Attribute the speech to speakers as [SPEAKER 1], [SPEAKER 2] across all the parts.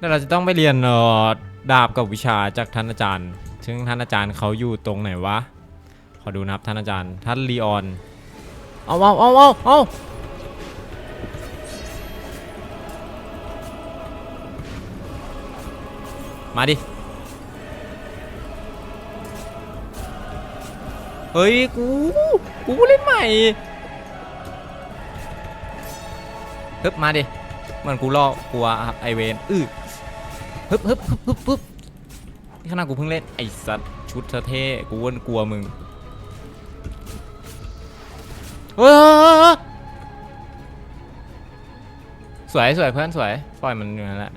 [SPEAKER 1] แต่เราจะต้องไปเรียนเอ่อดาบกับวิชาจากท่านอาจารย์ ซึ่งท่านอาจารย์เขาอยู่ตรงไหนวะ ขอดูนะครับท่านอาจารย์ ท่านลีออน เอาเอาเอาเอาเอามาดิ เฮ้ย กู กูเล่นใหม่ฮึบมาดิ เหมือนกูรอกลัวครับไอเวน อื้อ ฮึบฮึบฮึบฮึบฮึบนี่ขนาดกูเพิ่งเล่นไอ้สัตว์ชุดเท่กูเว้นกลัวมึงเฮ้ยสวยสวยเพื่อนสวยปล่อยมันอยู่นั่นแหละ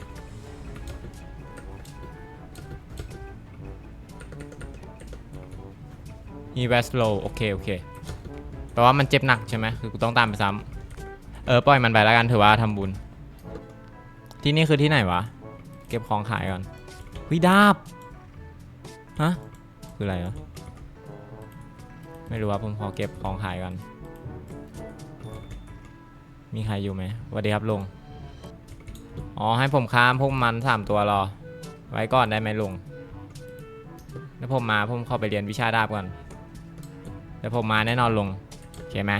[SPEAKER 1] มีแวสโลโอเคโอเคแปลว่ามันเจ็บหนักใช่ไหมคือกูต้องตามไปซ้ำเออปล่อยมันไปแล้วกันถือว่าทำบุญ ที่นี่คือที่ไหนวะ ก็บของขายก่อนวิดาบฮะคืออะไรวะไม่รู้ว่าผมขอเก็บของขายก่อนมีใครอยู่ไหมสวัสดีครับลุงอ๋อให้ผมค้ามพวกมันสามตัวรอ ไว้ก่อนได้ไหมลุงแล้วผมมาผมเข้าไปเรียนวิชาดาบก่อนเดี๋ยวผมมาแน่นอนลุงโอเคไหม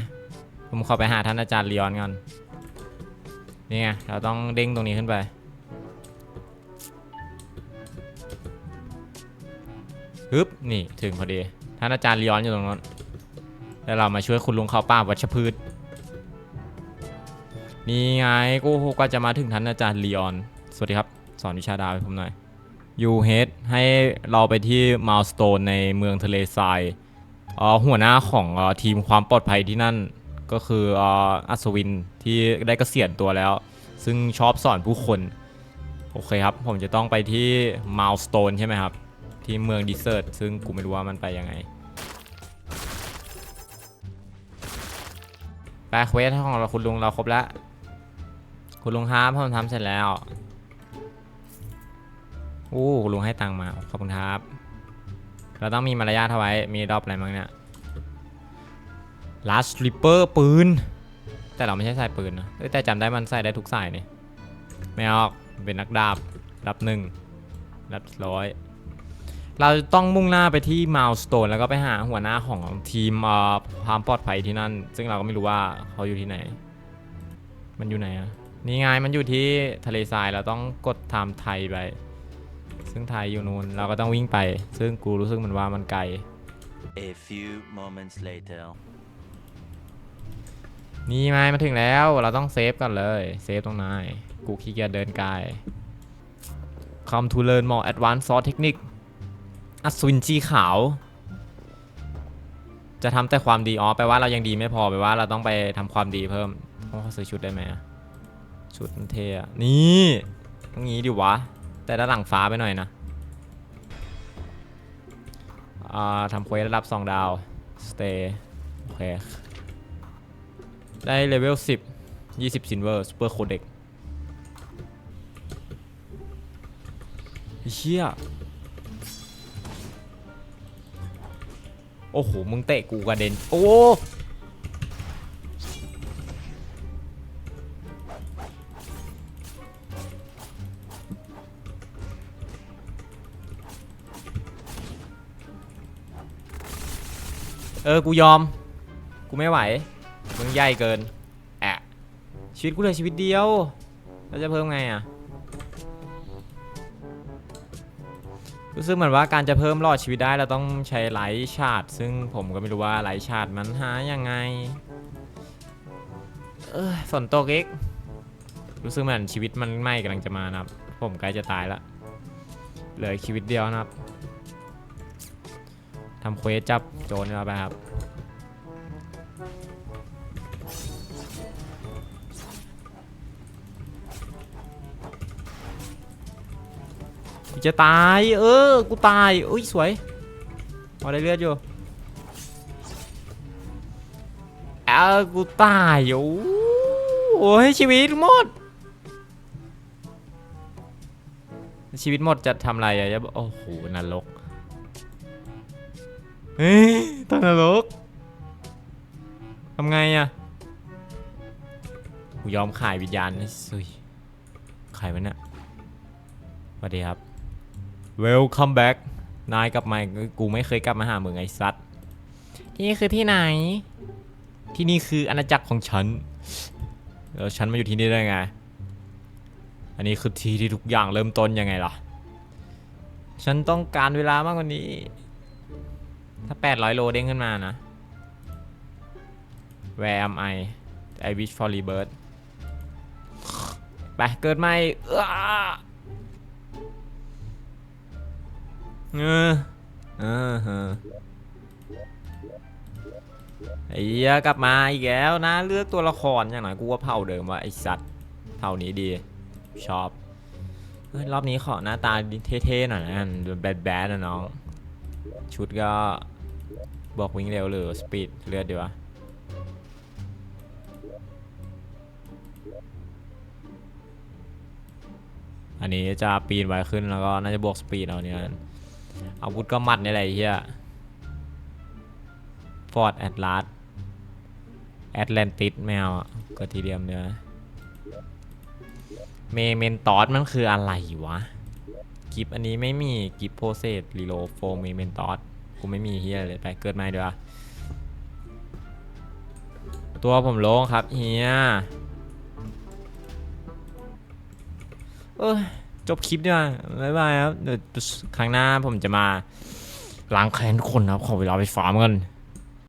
[SPEAKER 1] ผมเข้าไปหาท่านอาจารย์ลีออนก่อนนี่ไงเราต้องเด้งตรงนี้ขึ้นไป ฮึบนี่ถึงพอดีท่านอาจารย์ลีออนอยู่ตรงนั้นแล้วเรามาช่วยคุณลุงเขาป่าวัชพืชนี่ไงกูก็จะมาถึงท่านอาจารย์ลีออน สวัสดีครับ สอนวิชาดาวให้ผมหน่อยยูเฮดให้เราไปที่ม l ลสโตนในเมืองทะเลทรายหัวหน้าของอทีมความปลอดภัยที่นั่นก็คืออัศวินที่ได้เกษียณตัวแล้ว ซึ่งชอบสอนผู้คน โอเคครับ ผมจะต้องไปที่ม l ลสโตนใช่ไหมครับ ที่เมืองดิเซอร์ตซึ่งกูไม่รู้ว่ามันไปยังไงแปลเควสของเราคุณลุงเราครบแล้วคุณลุงครับผมทำเสร็จแล้วอู้คุณลุงให้ตังค์มาขอบคุณครับเราต้องมีมารยาทเอาไว้มีรอบอะไรบ้างเนี่ย last slipper ปืน แต่เราไม่ใช่ใส่ปืนนะแต่จำได้มันใส่ได้ทุกสายนี่ไม่ออกเป็นนักดาบรับหนึ่งรับร้อย เราจะต้องมุ่งหน้าไปที่ม l ลสโตนแล้วก็ไปหาหัวหน้าของทีมเอ่อความปลอดภัยที่นั่น ซึ่งเราก็ไม่รู้ว่าเขาอยู่ที่ไหน มันอยู่ไหนอะนี่ไงมันอยู่ที่ทะเลทรายเราต้องกดไทม์ไทยไป ซึ่งไทยอยู่นู้นเราก็ต้องวิ่งไป ซึ่งกูรู้สึกเหมันว่ามันไกล
[SPEAKER 2] A few moments later.
[SPEAKER 1] นี่ไงมาถึงแล้วเราต้องเซฟก่อนเลยเซฟตรงไหนกูขี้เกียจเดินไกล Come to learn more advanced sword technique อัศวินจีขาว จะทำแต่ความดีอ๋อแปลว่าเรายังดีไม่พอแปลว่าเราต้องไปทำความดีเพิ่มต้องขอซื้อชุดได้ไหมชุดมันเท่อะนี่ต้องงี้ดิวะ แต่ด้านหลังฟ้าไปหน่อยนะอ่าทำเควสระดับ 2 ดาว stay โอเค ได้เลเวล 10 20 Silver Super Codex เชี่ย โอ้โห มึงเตะกูกระเด็น โอ้เออ กูยอม กูไม่ไหว มึงใหญ่เกิน แอะ ชีวิตกูเหลือชีวิตเดียวแล้วจะเพิ่มไงอะ รู้สึกเหมือนว่าการจะเพิ่มรอดชีวิตได้เราต้องใช้ไลท์ชาร์ดซึ่งผมก็ไม่รู้ว่าไลท์ชาร์ดมันหายังไง เออฝนตกอีกรู้สึกเหมือนชีวิตมันไหม้กำลังจะมานะครับ ผมใกล้จะตายละเหลือชีวิตเดียวนะครับทำเควสจับโจรนี่ไปครับ กูจะตาย เออ กูตายอุ้ยสวยพอได้เลือดอยู่เออกูตายโอ้โอ้ยชีวิตหมด ชีวิตหมดจะทำอะไรอะจะโอ้โหนรกเฮ้ยตอนนรกทำไงอะกูยอมขายวิญญาณให้สุยใครวะเนี่ยวัสดีครับ Welcome back นายกลับมา กูไม่เคยกลับมาหามึงไอ้สัตว์ที่นี่คือที่ไหน ที่นี่คืออาณาจักรของฉัน แล้วฉันมาอยู่ที่นี่ได้ไง อันนี้คือที่ที่ทุกอย่างเริ่มต้นยังไงล่ะ ฉันต้องการเวลามากกว่านี้ ถ้า 800 โลเด้งขึ้นมานะ Where am I I wish for rebirth ไปเกิดใหม่ เออเออเออเออไอ้เหี้ยกลับมาอีกแล้วนะ เลือกตัวละครอย่างหน่อยกูว่าเผ่าเดิมว่าไอสัตว์เผ่านี้ดี ชอบเฮ้ยรอบนี้ขอหน้าตาเท่ๆหน่อยนะแบดแบดนะน้อง ชุดก็บอกวิ่งเร็วหรือสปีดเลือดดีวะอันนี้จะปีนไวขึ้นแล้วก็น่าจะบวกสปีดเอาเนี่ย อาวุธก็มัดนี่แหละไอ้เฮียฟอร์ดแอตลาสแอตแลนติสแมวอะก็ทีเดียมเนี่ยเมเมนตอสมันคืออะไรวะ กิฟอันนี้ไม่มีกิฟโพเซตรีโลโฟเมเมนตอสกูไม่มีเฮียเลยไปเกิดใหม่ดีกว่าตัวผมโล่งครับเฮียเออ จบคลิปดีกว่าบ๊ายบายครับเดี๋ยวครั้งหน้าผมจะมาล้างแค้นทุกคนนะครับขอเวลาไปฟาร์มกัน